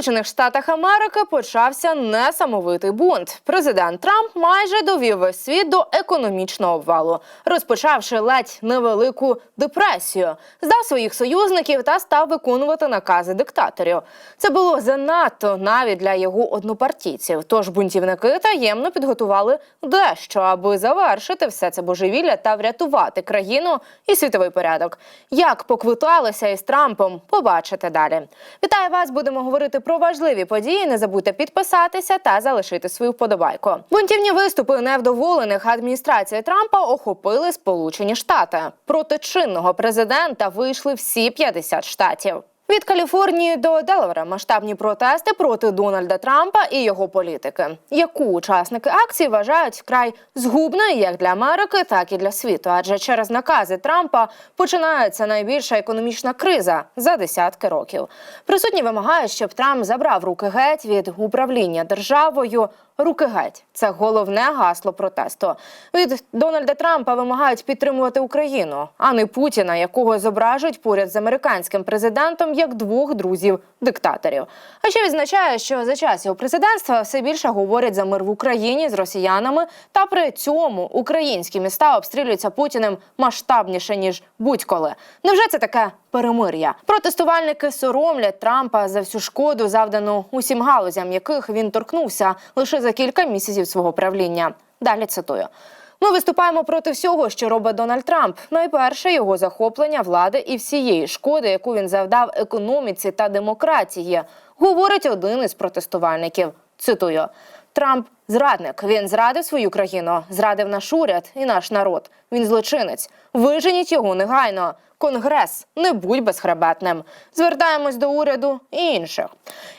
Сполучених Штатах Америки почався несамовитий бунт. Президент Трамп майже довів весь світ до економічного обвалу, розпочавши ледь невелику депресію, здав своїх союзників та став виконувати накази диктаторів. Це було занадто навіть для його однопартійців. Тож бунтівники таємно підготували дещо, аби завершити все це божевілля та врятувати країну і світовий порядок. Як поквиталися із Трампом, побачите далі. Вітаю вас! Будемо говорити про важливі події. Не забудьте підписатися та залишити свою вподобайку. Бунтівні виступи невдоволених адміністрації Трампа охопили Сполучені Штати. Проти чинного президента вийшли всі 50 штатів. Від Каліфорнії до Делавера масштабні протести проти Дональда Трампа і його політики, яку учасники акції вважають вкрай згубною як для Америки, так і для світу. Адже через накази Трампа починається найбільша економічна криза за десятки років. Присутні вимагають, щоб Трамп забрав руки геть від управління державою. Руки геть це головне гасло протесту. Від Дональда Трампа вимагають підтримувати Україну, а не Путіна, якого зображують поряд з американським президентом як двох друзів-диктаторів. А ще відзначає, що за час його президентства все більше говорять за мир в Україні з росіянами, та при цьому українські міста обстрілюються Путіним масштабніше ніж будь-коли. Невже це таке перемир'я? Протестувальники соромлять Трампа за всю шкоду, завдану усім галузям, яких він торкнувся лише за кілька місяців свого правління. Далі цитую. Ми виступаємо проти всього, що робить Дональд Трамп. Найперше його захоплення влади і всієї шкоди, яку він завдав економіці та демократії, говорить один із протестувальників. Цитую: Трамп зрадник. Він зрадив свою країну, зрадив наш уряд і наш народ. Він злочинець. Виженіть його негайно. Конгрес, не будь безхребетним. Звертаємось до уряду і інших.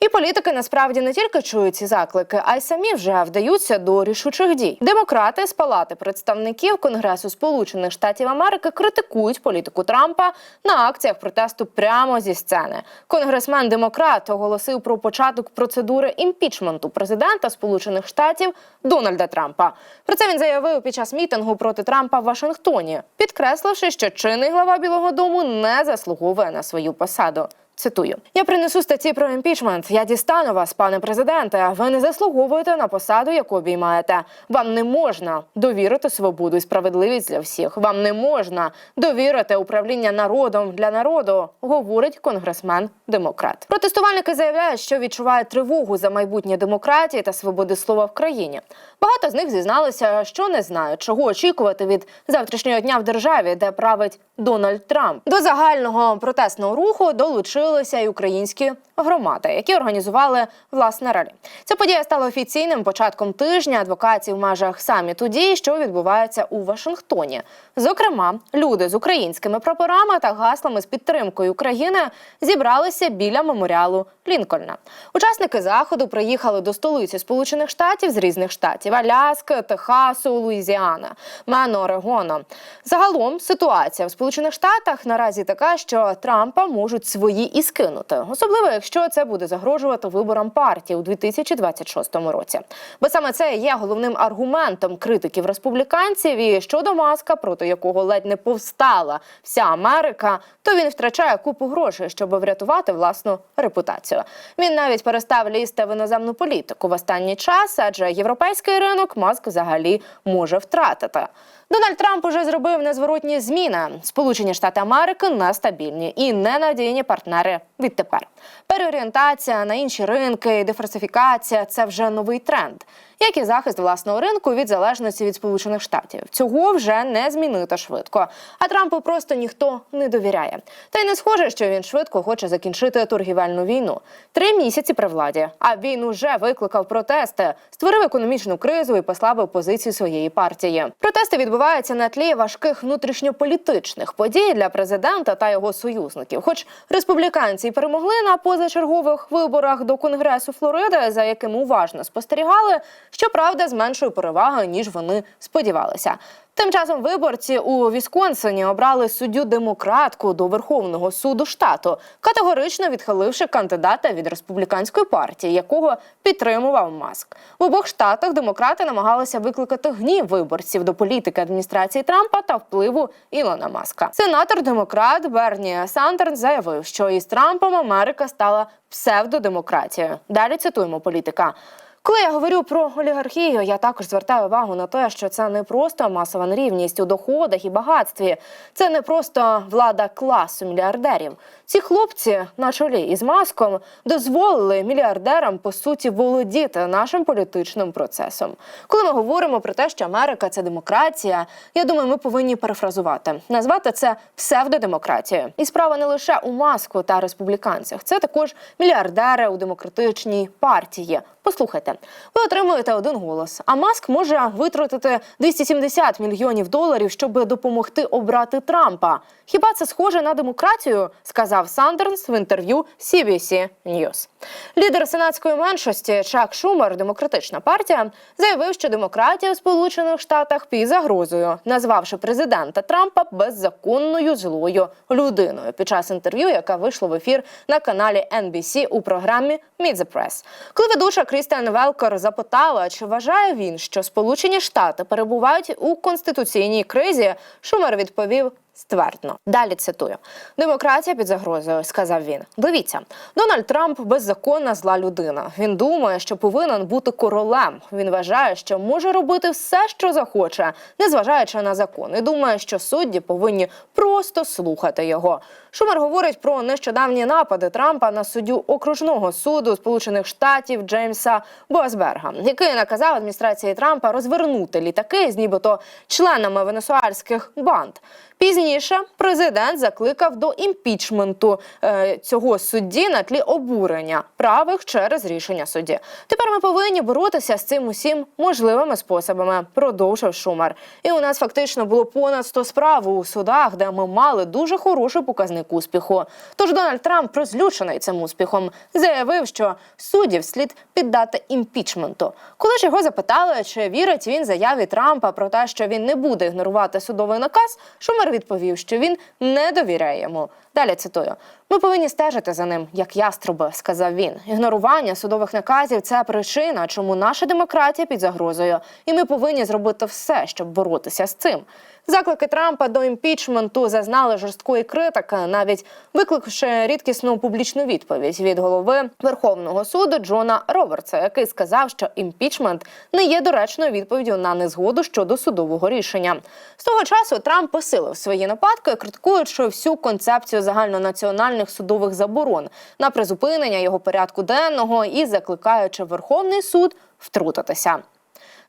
І політики насправді не тільки чують ці заклики, а й самі вже вдаються до рішучих дій. Демократи з палати представників Конгресу Сполучених Штатів Америки критикують політику Трампа на акціях протесту прямо зі сцени. Конгресмен демократ оголосив про початок процедури імпічменту президента Сполучених Штатів Дональда Трампа. Про це він заявив під час мітингу проти Трампа в Вашингтоні, підкресливши, що чинний глава Білого Дому не заслуговує на свою посаду. Цитую: я принесу статті про імпічмент. Я дістану вас, пане президенте. Ви не заслуговуєте на посаду, яку обіймаєте. Вам не можна довірити свободу і справедливість для всіх. Вам не можна довірити управління народом для народу, говорить конгресмен демократ. Протестувальники заявляють, що відчувають тривогу за майбутнє демократії та свободи слова в країні. Багато з них зізналися, що не знають, чого очікувати від завтрашнього дня в державі, де править Дональд Трамп. До загального протестного руху долучилися й українські громади, які організували власне ралі. Ця подія стала офіційним початком тижня адвокації в межах саміту дій, що відбувається у Вашингтоні. Зокрема, люди з українськими прапорами та гаслами з підтримкою України зібралися біля меморіалу Лінкольна. Учасники заходу приїхали до столиці Сполучених Штатів з різних штатів: Аляски, Техасу, Луїзіана, Мено, Орегону. Загалом ситуація в Сполучених Штатах наразі така, що Трампа можуть свої і скинути, особливо якщо це буде загрожувати виборам партії у 2026 році. Бо саме це є головним аргументом критиків республіканців і щодо маска, проти якого ледь не повстала вся Америка, то він втрачає купу грошей, щоб врятувати власну репутацію. Він навіть перестав лізти в іноземну політику в останній час, адже європейський ринок маск взагалі може втратити. Дональд Трамп уже зробив незворотні зміни. Сполучені Штати Америки нестабільні і ненадійні партнери відтепер. Переорієнтація на інші ринки, диверсифікація це вже новий тренд, як і захист власного ринку від залежності від Сполучених Штатів. Цього вже не змінити швидко. А Трампу просто ніхто не довіряє. Та й не схоже, що він швидко хоче закінчити торгівельну війну. Три місяці при владі. А він уже викликав протести, створив економічну кризу і послабив позицію своєї партії. Протести відбуваються на тлі важких внутрішньополітичних подій для президента та його союзників. Хоч республіканці перемогли на позачергових виборах до Конгресу Флориди, за яким уважно спостерігали, щоправда, з меншою перевагою ніж вони сподівалися. Тим часом виборці у Вісконсині обрали суддю демократку до Верховного суду штату, категорично відхиливши кандидата від республіканської партії, якого підтримував Маск. В обох штатах демократи намагалися викликати гнів виборців до політики адміністрації Трампа та впливу Ілона Маска. Сенатор демократ Берні Сандерс заявив, що із Трампом Америка стала псевдодемократією. Далі цитуємо політика. Коли я говорю про олігархію, я також звертаю увагу на те, що це не просто масова нерівність у доходах і багатстві, це не просто влада класу мільярдерів. Ці хлопці на чолі із маском дозволили мільярдерам по суті володіти нашим політичним процесом. Коли ми говоримо про те, що Америка це демократія, я думаю, ми повинні перефразувати, назвати це псевдодемократією. І справа не лише у маску та республіканцях, це також мільярдери у демократичній партії. Послухайте, ви отримуєте один голос. А Маск може витратити 270 мільйонів доларів, щоб допомогти обрати Трампа. Хіба це схоже на демократію? сказав Сандерс в інтерв'ю CBC News. Лідер сенатської меншості Чак Шумер, демократична партія, заявив, що демократія у Сполучених Штатах під загрозою, назвавши президента Трампа беззаконною злою людиною під час інтерв'ю, яке вийшло в ефір на каналі NBC у програмі Meet the Press. Коли ведуча Крістіан Велкер запитала, чи вважає він, що Сполучені Штати перебувають у конституційній кризі, Шумер відповів. Ствердно далі цитую: демократія під загрозою, сказав він. Дивіться, Дональд Трамп беззаконна зла людина. Він думає, що повинен бути королем. Він вважає, що може робити все, що захоче, незважаючи на закон, і думає, що судді повинні просто слухати його. Шумер говорить про нещодавні напади Трампа на суддю окружного суду Сполучених Штатів Джеймса Босберга, який наказав адміністрації Трампа розвернути літаки з нібито членами венесуальських банд. Пізніше президент закликав до імпічменту е, цього судді на тлі обурення правих через рішення судді. Тепер ми повинні боротися з цим усім можливими способами, продовжив Шумер. І у нас фактично було понад 100 справ у судах, де ми мали дуже хороший показник успіху. Тож Дональд Трамп, розлючений цим успіхом, заявив, що суддів слід піддати імпічменту. Коли ж його запитали, чи вірить він заяві Трампа про те, що він не буде ігнорувати судовий наказ, Шумер відповів, що він не довіряє йому. Далі цитую: ми повинні стежити за ним, як яструби, сказав він. Ігнорування судових наказів це причина, чому наша демократія під загрозою, і ми повинні зробити все, щоб боротися з цим. Заклики Трампа до імпічменту зазнали жорсткої критики, навіть викликавши рідкісну публічну відповідь від голови Верховного суду Джона Робертса, який сказав, що імпічмент не є доречною відповіддю на незгоду щодо судового рішення. З того часу Трамп посилив свої нападки, критикуючи всю концепцію загальнонаціональних судових заборон на призупинення його порядку денного і закликаючи Верховний суд втрутитися.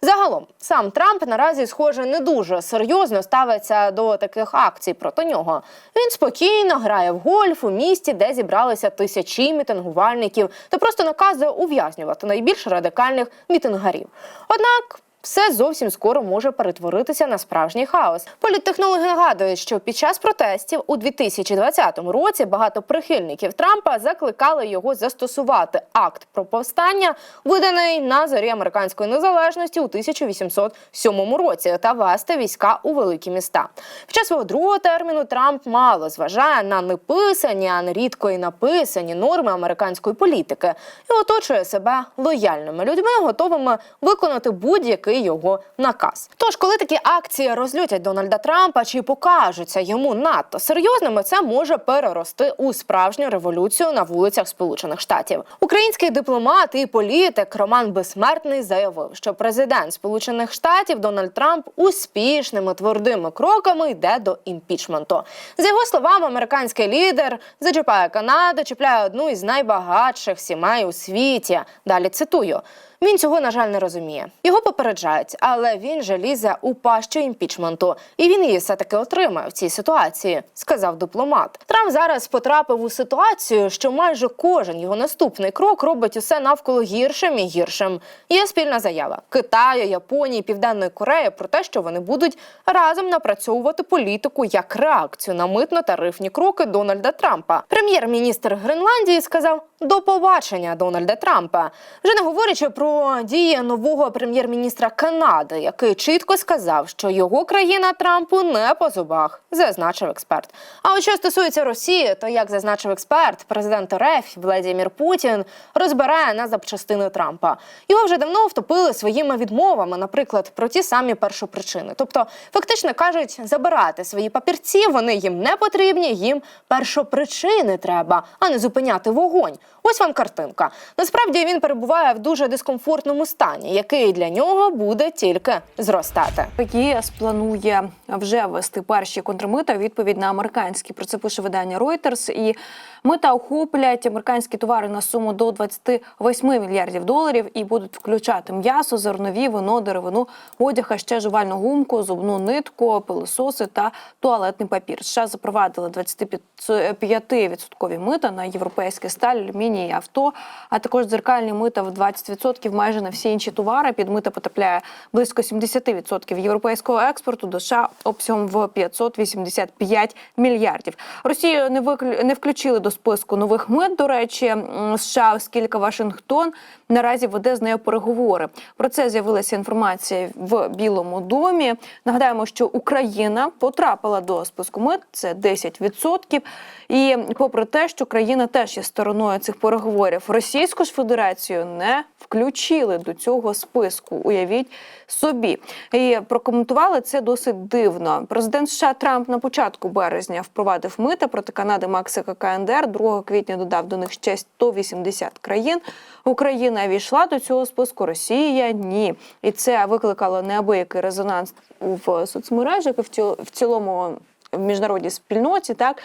Загалом сам Трамп наразі, схоже, не дуже серйозно ставиться до таких акцій проти нього. Він спокійно грає в гольф у місті, де зібралися тисячі мітингувальників, та просто наказує ув'язнювати найбільш радикальних мітингарів. Однак. Все зовсім скоро може перетворитися на справжній хаос. Політтехнологи нагадують, що під час протестів у 2020 році багато прихильників Трампа закликали його застосувати акт про повстання, виданий на зорі американської незалежності у 1807 році, та вести війська у великі міста. Під час свого другого терміну Трамп мало зважає на неписані, а нерідко і написані норми американської політики і оточує себе лояльними людьми, готовими виконати будь-який його наказ. Тож, коли такі акції розлютять Дональда Трампа чи покажуться йому надто серйозними, це може перерости у справжню революцію на вулицях Сполучених Штатів. Український дипломат і політик Роман Безсмертний заявив, що президент Сполучених Штатів Дональд Трамп успішними твердими кроками йде до імпічменту. За його словами, американський лідер зачіпає Канаду, чіпляє одну із найбагатших сімей у світі. Далі цитую. Він цього на жаль не розуміє. Його попереджають, але він же лізе у пащу імпічменту, і він її все таки отримає в цій ситуації, сказав дипломат. Трамп зараз потрапив у ситуацію, що майже кожен його наступний крок робить усе навколо гіршим і гіршим. Є спільна заява Китаю, Японії, Південної Кореї про те, що вони будуть разом напрацьовувати політику як реакцію на митно-тарифні кроки Дональда Трампа. Прем'єр-міністр Гренландії сказав до побачення Дональда Трампа, вже не говорячи про про дії нового прем'єр-міністра Канади, який чітко сказав, що його країна Трампу не по зубах, зазначив експерт. А от що стосується Росії, то як зазначив експерт, президент РФ Владимир Путін розбирає на запчастини Трампа. Його вже давно втопили своїми відмовами, наприклад, про ті самі першопричини. Тобто, фактично кажуть, забирати свої папірці вони їм не потрібні, їм першопричини треба, а не зупиняти вогонь. Ось вам картинка. Насправді він перебуває в дуже дискомфортному стані, який для нього буде тільки зростати. ЄС планує вже ввести перші контрмита у відповідь на американські. Про це пише видання Reuters. І мита охоплять американські товари на суму до 28 мільярдів доларів і будуть включати м'ясо, зернові, вино, деревину, одяг, а ще жувальну гумку, зубну нитку, пилососи та туалетний папір. США запровадили 25% мита на європейське сталь, алюміній, авто, а також дзеркальні мита в 20% майже на всі інші товари. Під мита потрапляє близько 70% європейського експорту до США обсягом в 585 мільярдів. Росію не виклю... не включили до списку нових мит. До речі, США, оскільки Вашингтон наразі веде з нею переговори. Про це з'явилася інформація в Білому домі. Нагадаємо, що Україна потрапила до списку мит. Це 10%. І попри те, що країна теж є стороною цих переговорів, Російську ж Федерацію не включили до цього списку. Уявіть собі. І прокоментували це досить дивно. Президент США Трамп на початку березня впровадив мита проти Канади, Мексика, КНДР. 2 квітня додав до них ще 180 країн. Україна війшла до цього списку. Росія ні. І це викликало неабиякий резонанс в соцмережах і в цілому в міжнародній спільноті. Так.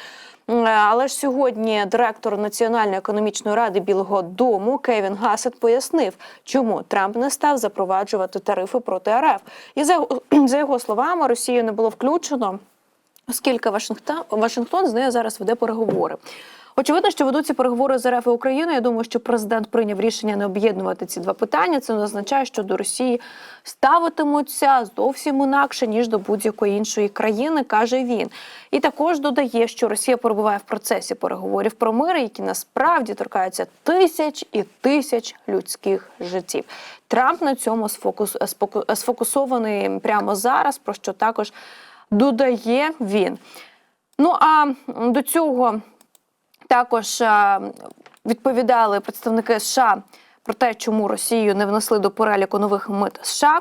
Але ж сьогодні директор Національної економічної ради Білого Дому Кевін Гасет пояснив, чому Трамп не став запроваджувати тарифи проти РФ. І за, за його словами, Росію не було включено, оскільки Вашингтон, Вашингтон з нею зараз веде переговори. Очевидно, що ведуться переговори з РФ і Україною. Я думаю, що президент прийняв рішення не об'єднувати ці два питання. Це не означає, що до Росії ставитимуться зовсім інакше ніж до будь-якої іншої країни, каже він. І також додає, що Росія перебуває в процесі переговорів про мир, які насправді торкаються тисяч і тисяч людських життів. Трамп на цьому сфокус, сфокусований прямо зараз, про що також додає він. Ну а до цього також е, відповідали представники США про те, чому Росію не внесли до переліку нових мит США.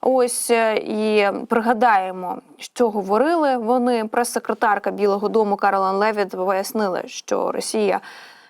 Ось е, і пригадаємо, що говорили вони. Прес-секретарка Білого Дому Каролан Левіт пояснила, що Росія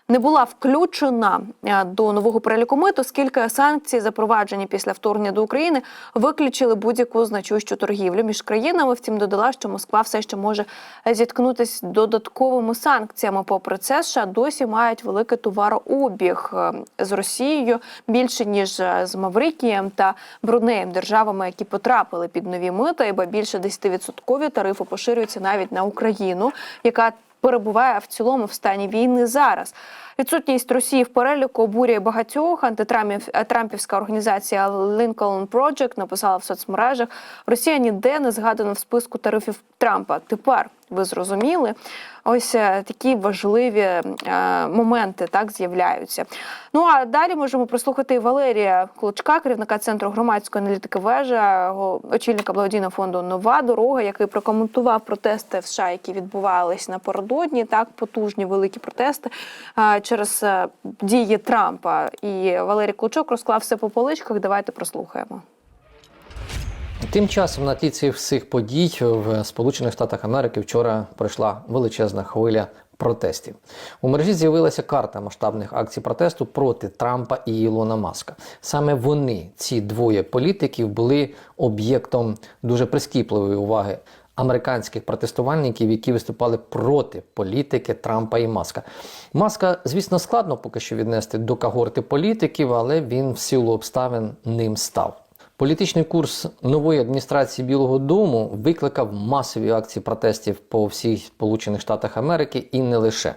не була включена е, до нового переліку мит, оскільки санкції, запроваджені після вторгнення до України, виключили будь-яку значущу торгівлю між країнами. Втім, додала, що Москва все ще може зіткнутися додатковими санкціями. Попри це, США досі мають великий товарообіг е, з Росією більше ніж е, з Маврикієм та Брунеєм, державами, які потрапили під нові мита, і більше 10% тарифу поширюються навіть на Україну, яка перебуває в цілому в стані війни зараз. Відсутність Росії в переліку обурює багатьох. Антитрампівська трампівська організація Lincoln Project написала в соцмережах: Росія ніде не згадана в списку тарифів Трампа. Тепер ви зрозуміли, ось е, такі важливі е, моменти так з'являються. Ну а далі можемо прослухати Валерія Клочка, керівника центру громадської аналітики вежа, очільника благодійного фонду Нова дорога, який прокоментував протести в США, які відбувались напередодні. Так потужні великі протести е, через дії Трампа. І Валерій Клочок розклав все по поличках. Давайте прослухаємо. Тим часом на тлі цих всіх подій в Сполучених Штатах Америки вчора пройшла величезна хвиля протестів. У мережі з'явилася карта масштабних акцій протесту проти Трампа і Ілона Маска. Саме вони, ці двоє політиків, були об'єктом дуже прискіпливої уваги. Американських протестувальників, які виступали проти політики Трампа і Маска. Маска, звісно, складно поки що віднести до когорти політиків, але він в силу обставин ним став. Політичний курс нової адміністрації Білого Дому викликав масові акції протестів по всіх Сполучених Штатах Америки і не лише.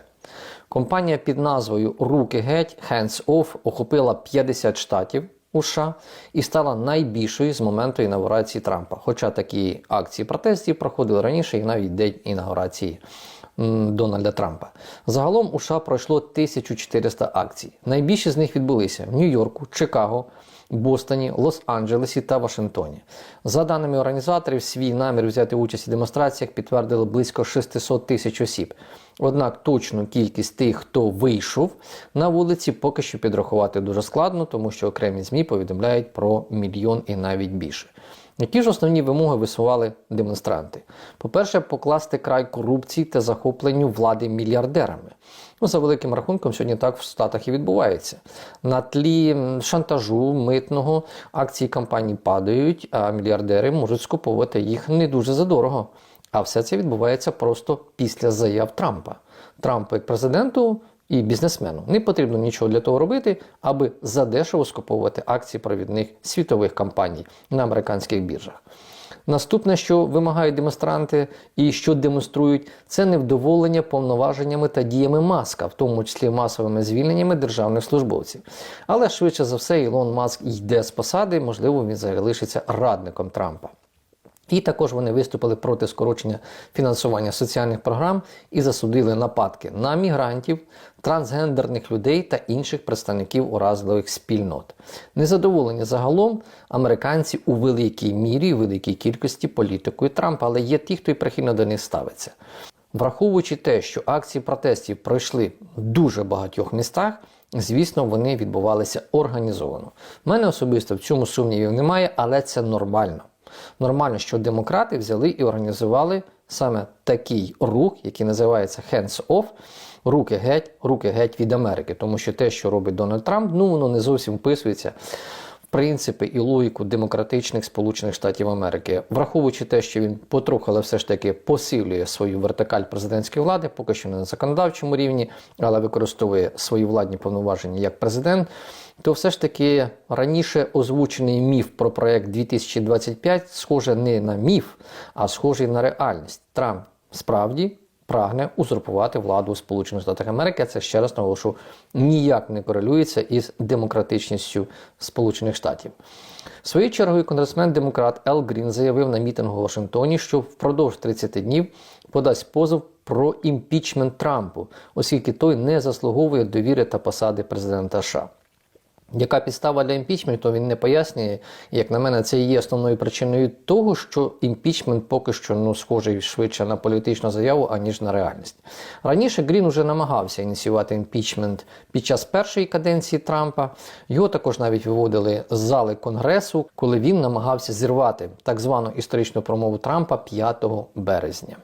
Компанія під назвою Руки геть Hands Off охопила 50 штатів у США і стала найбільшою з моменту інаугурації Трампа. Хоча такі акції протестів проходили раніше і навіть день інаугурації Дональда Трампа. Загалом у США пройшло 1400 акцій. Найбільші з них відбулися в Нью-Йорку, Чикаго, Бостоні, Лос-Анджелесі та Вашингтоні. За даними організаторів, свій намір взяти участь у демонстраціях підтвердили близько 600 тисяч осіб. Однак точну кількість тих, хто вийшов на вулиці, поки що підрахувати дуже складно, тому що окремі ЗМІ повідомляють про мільйон і навіть більше. Які ж основні вимоги висували демонстранти? По-перше, покласти край корупції та захопленню влади мільярдерами. Ну, за великим рахунком, сьогодні так в Штатах і відбувається. На тлі шантажу митного акції компаній падають, а мільярдери можуть скуповувати їх не дуже задорого. А все це відбувається просто після заяв Трампа. Трампу як президенту і бізнесмену не потрібно нічого для того робити, аби задешево скуповувати акції провідних світових компаній на американських біржах. Наступне, що вимагають демонстранти і що демонструють, це невдоволення повноваженнями та діями маска, в тому числі масовими звільненнями державних службовців. Але швидше за все, Ілон Маск йде з посади, можливо, він залишиться радником Трампа. І також вони виступили проти скорочення фінансування соціальних програм і засудили нападки на мігрантів, трансгендерних людей та інших представників уразливих спільнот. Незадоволені загалом американці у великій мірі, великій кількості політикою Трампа, але є ті, хто і прихильно до них ставиться. Враховуючи те, що акції протестів пройшли в дуже багатьох містах, звісно, вони відбувалися організовано. У мене особисто в цьому сумнівів немає, але це нормально. Нормально, що демократи взяли і організували саме такий рух, який називається hands off, руки геть, руки геть від Америки. Тому що те, що робить Дональд Трамп, ну воно не зовсім вписується принципи і логіку демократичних Сполучених Штатів Америки, враховуючи те, що він потроху, але все ж таки посилює свою вертикаль президентської влади, поки що не на законодавчому рівні, але використовує свої владні повноваження як президент. То все ж таки раніше озвучений міф про проект 2025 схоже не на міф, а схожий на реальність. Трамп справді прагне узурпувати владу у Сполучених Штатах Америки. Це ще раз наголошу ніяк не корелюється із демократичністю Сполучених Штатів. Своєю чергою конгресмен-демократ Ел Грін заявив на мітингу у Вашингтоні, що впродовж 30 днів подасть позов про імпічмент Трампу, оскільки той не заслуговує довіри та посади президента США. Яка підстава для імпічменту, він не пояснює. Як на мене, це і є основною причиною того, що імпічмент поки що ну, схожий швидше на політичну заяву, аніж на реальність. Раніше Грін уже намагався ініціювати імпічмент під час першої каденції Трампа. Його також навіть виводили з зали Конгресу, коли він намагався зірвати так звану історичну промову Трампа 5 березня.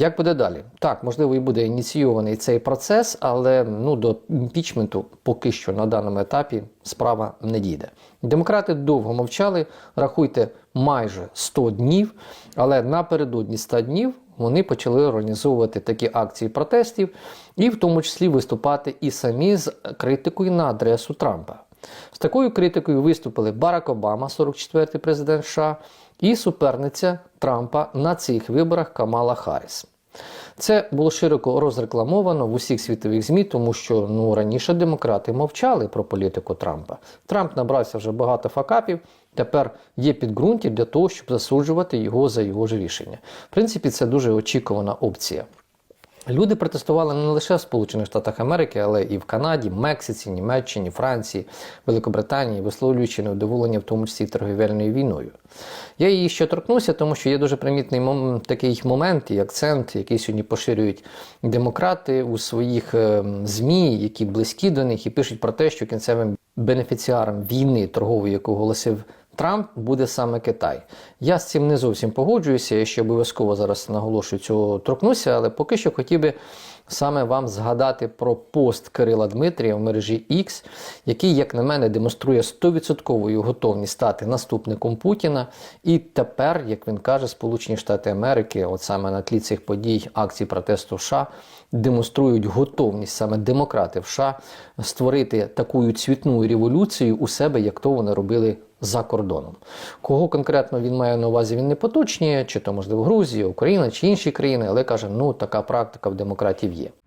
Як буде далі? Так, можливо, і буде ініційований цей процес, але ну, до імпічменту поки що на даному етапі справа не дійде. Демократи довго мовчали, рахуйте майже 100 днів, але напередодні 100 днів вони почали організовувати такі акції протестів і в тому числі виступати і самі з критикою на адресу Трампа. З такою критикою виступили Барак Обама, 44-й президент США, і суперниця Трампа на цих виборах Камала Харріс. Це було широко розрекламовано в усіх світових ЗМІ, тому що ну раніше демократи мовчали про політику Трампа. Трамп набрався вже багато факапів. Тепер є підґрунтів для того, щоб засуджувати його за його ж рішення. В принципі, це дуже очікувана опція. Люди протестували не лише в Сполучених Штатах Америки, але і в Канаді, Мексиці, Німеччині, Франції, Великобританії, висловлюючи невдоволення, в тому числі торгівельною війною. Я її ще торкнуся, тому що є дуже примітний мом- такий момент і акцент, який сьогодні поширюють демократи у своїх е, ЗМІ, які близькі до них, і пишуть про те, що кінцевим бенефіціаром війни торгової, яку оголосив Трамп буде саме Китай. Я з цим не зовсім погоджуюся. Я ще обов'язково зараз наголошую цього торкнуся, але поки що хотів би саме вам згадати про пост Кирила Дмитрія в мережі X, який, як на мене, демонструє 100% готовність стати наступником Путіна. І тепер, як він каже, Сполучені Штати Америки, от саме на тлі цих подій, акцій протесту в США, демонструють готовність саме демократи в США створити таку цвітну революцію у себе, як то вони робили за кордоном. Кого конкретно він має на увазі, він не поточнює, чи то, можливо, Грузія, Україна чи інші країни, але каже, ну така практика в демократів є.